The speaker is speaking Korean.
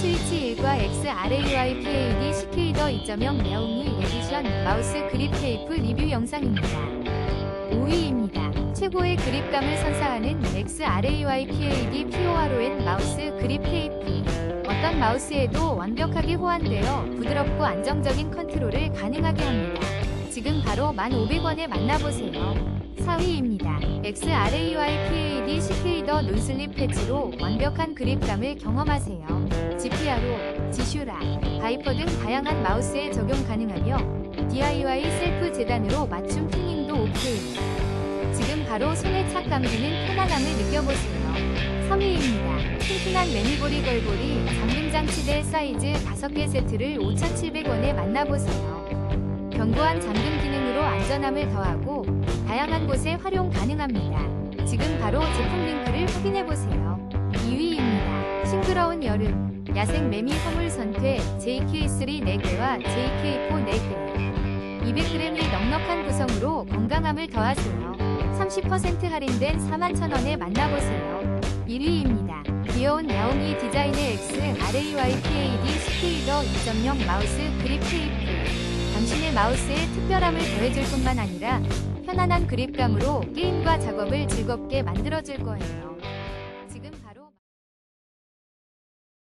스위치 1과 XRAY PAD 시케이더 2.0 야옹이 에디션 마우스 그립 테이프 리뷰 영상입니다. 5위입니다. 최고의 그립감을 선사하는 XRAY PAD PORON 마우스 그립 테이프. 어떤 마우스에도 완벽하게 호환되어 부드럽고 안정적인 컨트롤을 가능하게 합니다. 지금 바로 1,500원에 만나보세요. 4위입니다. XRAY PAD 시케이더 논슬립 패치로 완벽한 그립감을 경험하세요. GPRO, 지슈라, 바이퍼 등 다양한 마우스에 적용 가능하며 DIY 셀프 재단으로 맞춤 튜닝도 오케이. 지금 바로 손에 착 감기는 편안함을 느껴보세요. 3위입니다. 튼튼한 매니고리 걸고리 잠금 장치 대 사이즈 5개 세트를 5,700원에 만나보세요. 견고한 잠금 기능으로 안전함을 더하고 다양한 곳에 활용 가능합니다. 지금 바로 제품 링크를 확인해보세요. 2위입니다. 싱그러운 여름 야생 매미 허물 선퇴 JK3 4개와 JK4 4개 200g의 넉넉한 구성으로 건강함을 더하세요. 30% 할인된 41,000원에 만나보세요. 1위입니다. 귀여운 야옹이 디자인의 X RAY PAD 스피더 2.0 마우스 그립 테이프. 당신의 마우스에 특별함을 더해줄 뿐만 아니라 편안한 그립감으로 게임과 작업을 즐겁게 만들어줄 거예요.